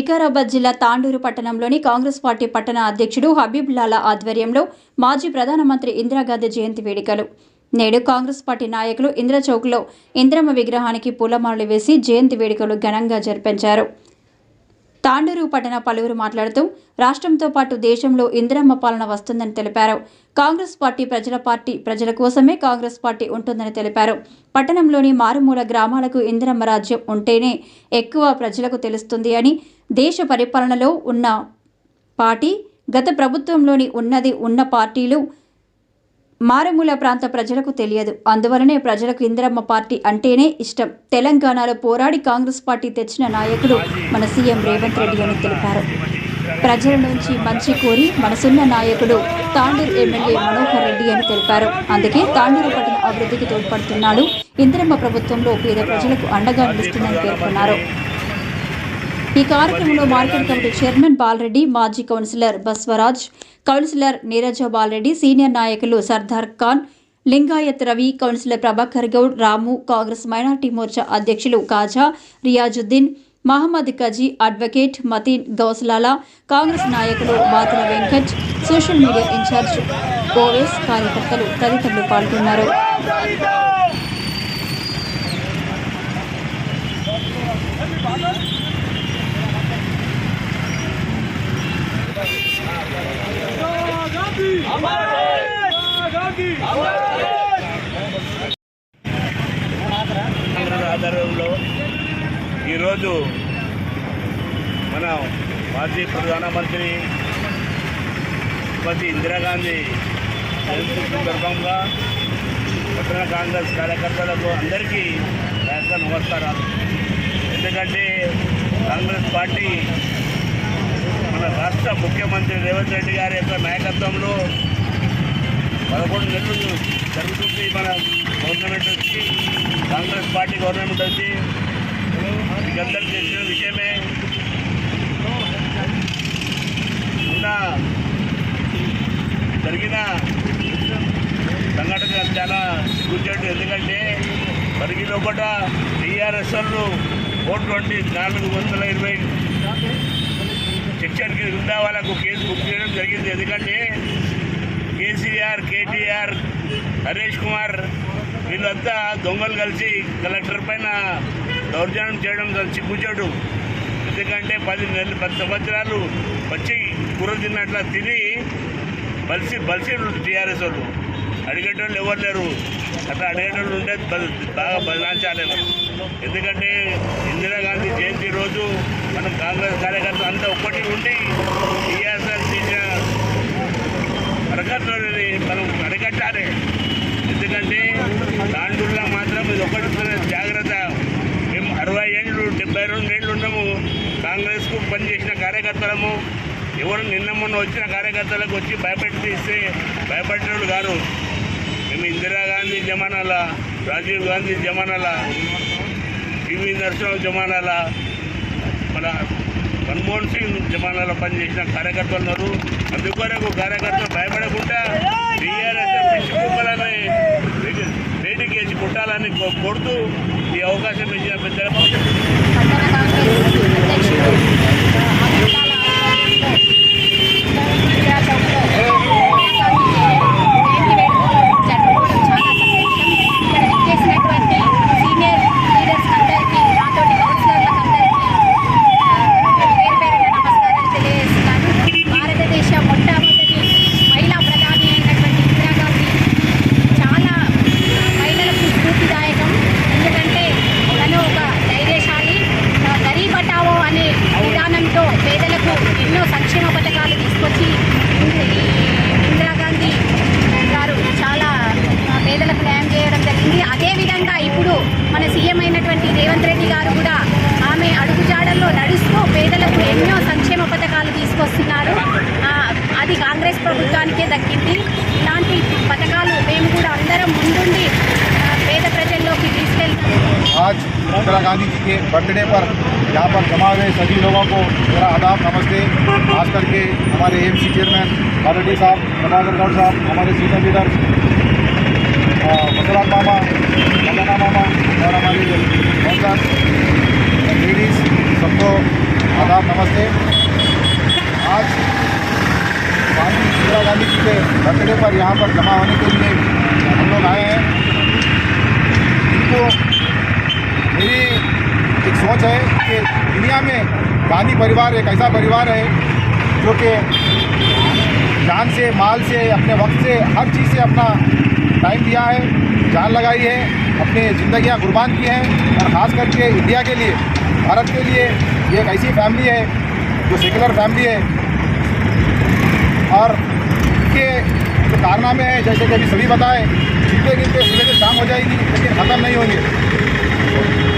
వికారాబాద్ జిల్లా తాండూరు పట్టణంలోని కాంగ్రెస్ పార్టీ పట్టణ అధ్యక్షుడు హబీబుల్లాల ఆధ్వర్యంలో మాజీ ప్రధానమంత్రి ఇందిరాగాంధీ జయంతి వేడుకలు. నేడు కాంగ్రెస్ పార్టీ నాయకులు ఇంద్రచౌక్లో ఇంద్రమ్మ విగ్రహానికి పూలమాలలు వేసి జయంతి వేడుకలు ఘనంగా జరిపించారు. తాండూరు పట్టణ పలువురు మాట్లాడుతూ రాష్ట్రంతో పాటు దేశంలో ఇందిరమ్మ పాలన వస్తుందని తెలిపారు. కాంగ్రెస్ పార్టీ ప్రజల పార్టీ ప్రజల కోసమే కాంగ్రెస్ పార్టీ ఉంటుందని తెలిపారు. పట్టణంలోని మారుమూల గ్రామాలకు ఇందిరమ్మ రాజ్యం ఉంటేనే ఎక్కువ ప్రజలకు తెలుస్తుంది అని దేశ పరిపాలనలో ఉన్న పార్టీ గత ప్రభుత్వంలోని ఉన్నది ఉన్న పార్టీలు మారుమూల ప్రాంత ప్రజలకు తెలియదు. అందువలనే ప్రజలకు ఇందిరమ్మ పార్టీ అంటేనే ఇష్టం. తెలంగాణలో పోరాడి కాంగ్రెస్ పార్టీ తెచ్చిన నాయకుడు మన సీఎం రేవంత్ రెడ్డి అని తెలిపారు. ప్రజల నుంచి మంచి కోరి మనసున్న నాయకుడు తాండూరు ఎమ్మెల్యే మనోహర్ రెడ్డి అని తెలిపారు. అందుకే తాండూరు పట్టణ అభివృద్ధికి తోడ్పడుతున్నాడు. ఇందిరమ్మ ప్రభుత్వంలో పేద ప్రజలకు అండగా నిలుస్తుందని పేర్కొన్నారు. ఈ కార్యక్రమంలో మార్కెట్ కమిటీ చైర్మన్ బాలరెడ్డి మాజీ councillor Baswaraj councillor Neeraja Balareddy senior నాయకులు సర్దార్ ఖాన్ లింగాయత్ రవి కౌన్సిలర్ ప్రభాకర్ గౌడ్ రాము కాంగ్రెస్ మైనార్టీ మోర్చా అధ్యక్షులు కాజా రియాజుద్దీన్ మహమ్మద్ కజీ అడ్వకేట్ మతీన్ గౌస్లాలా కాంగ్రెస్ నాయకులు Batula Venkat social media in-charge Owais కార్యకర్తలు తదితరులు పాల్గొన్నారు. కాంగ్రెస్ ఆధ్వర్యంలో ఈరోజు మన మాజీ ప్రధానమంత్రి శ్రీమతి ఇందిరాగాంధీ జయంతి సందర్భంగా పట్టణ కాంగ్రెస్ కార్యకర్తలకు అందరికీ నా నమస్కారాలు. ఎందుకంటే కాంగ్రెస్ పార్టీ రాష్ట్ర ముఖ్యమంత్రి రేవంత్ రెడ్డి గారి యొక్క నాయకత్వంలో పదకొండు నెలలు జరుగుతుంది మన గవర్నమెంట్ వచ్చి. కాంగ్రెస్ పార్టీ గవర్నమెంట్ వచ్చి. మీకు తెలిసిన విషయమే. ఉన్న జరిగిన సంఘటన చాలా సిగ్గుచేటు ఎందుకంటే పరిగి లోపల టీఆర్ఎస్ వాళ్ళు ఫోర్ ట్వంటీ నాలుగు వందల ఇరవై సెక్షన్ కింద వాళ్ళకు కేసు బుక్ చేయడం జరిగింది. ఎందుకంటే కేసీఆర్ కేటీఆర్ హరీష్ కుమార్ వీళ్ళంతా దొంగలు కలిసి కలెక్టర్ పైన దౌర్జన్యం చేయడం చిక్కుచోటు ఎందుకంటే పది నెలలు పది సంవత్సరాలు వచ్చి కూర తిన్నట్ల తిని బలిసి బలిసి టీఆర్ఎస్ వాళ్ళు. అడిగేటోళ్ళు ఎవరు లేరు? అట్లా అడిగేటోళ్ళు ఉంటే బాగా బదలాంచాలి ఎందుకంటే ఇందిరాగాంధీ జయంతి రోజు మనం కాంగ్రెస్ కార్యకర్తలు అంతా ఒక్కటి ఉండి టీఆర్ఎస్ తీసిన అరకట్లని మనం అరకట్టాలి. ఎందుకంటే దాంట్లో మాత్రం ఇది ఒకటి జాగ్రత్త. మేము అరవై ఏళ్ళు డెబ్బై రెండు ఏళ్ళు ఉన్నాము. కాంగ్రెస్కు పనిచేసిన కార్యకర్తలము ఎవరు నిన్న మొన్న వచ్చిన కార్యకర్తలకు వచ్చి భయపెట్టి తీస్తే భయపడేవాళ్ళు గారు ఇందిరాగాంధీ జమానాల రాజీవ్ గాంధీ జమానాల పివి నరసింహ జమానాల మన మన్మోహన్ సింగ్ జమానాలో పనిచేసిన కార్యకర్తలు ఉన్నారు. అందుకొరకు కార్యకర్తలు భయపడకుండా టీఆర్ఎస్ పిచ్చి కుక్కలని వేటికి వేసి కుట్టాలని కొడుతూ ఈ అవకాశం ఇచ్చిన పెద్దలకు इंदिरा गांधी जी के बर्थडे पर यहाँ पर जमा हुए सभी लोगों को मेरा आदाब, नमस्ते। खास करके हमारे एएमसी चेयरमैन बालरेड्डी साहब, प्रभाकर गौड़ साहब, हमारे सीनियर लीडर मसरात मामा, मौलाना मामा, और हमारे लेडीज़ सबको आदाब, नमस्ते। आज गांधी, इंदिरा गांधी जी के बर्थडे पर यहाँ पर जमा होने के लिए हम लोग आए हैं। इनको सोच है कि दुनिया में गांधी परिवार एक ऐसा परिवार है जो कि जान से, माल से, अपने वक्त से, हर चीज़ से अपना टाइम दिया है, जान लगाई है, अपनी ज़िंदगियाँ कुर्बान की हैं और ख़ास करके इंडिया के लिए, भारत के लिए ये एक ऐसी फैमिली है, जो सेकुलर फैमिली है। और इनके जो कारनामे हैं, जैसे कि अभी सभी बताए गिनते गिनते सुबह से शाम हो जाएगी, लेकिन ख़त्म नहीं होंगे।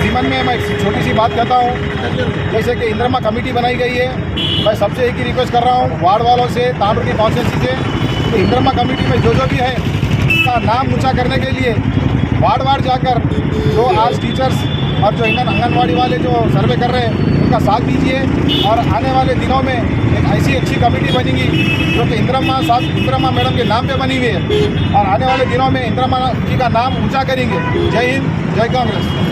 जीवन में मैं एक छोटी सी बात कहता हूँ। जैसे कि इंद्रमा कमेटी बनाई गई है, मैं सबसे एक ही रिक्वेस्ट कर रहा हूँ, वार्ड वालों से तांडू की कॉन्स्टिट्यूंसी से कि इंद्रमा कमेटी में जो जो भी है, उसका नाम ऊँचा करने के लिए वार्ड वार्ड जाकर जो आज टीचर्स और जो इंगन आंगनबाड़ी वाले जो सर्वे कर रहे हैं, उनका साथ दीजिए और आने वाले दिनों में एक ऐसी अच्छी कमेटी बनेगी जो कि इंदिरा साहब इंदिरा मैडम के नाम पे बनी हुई है। और आने वाले दिनों में इंदिरा जी का नाम ऊँचा करेंगे। जय हिंद, जय कांग्रेस।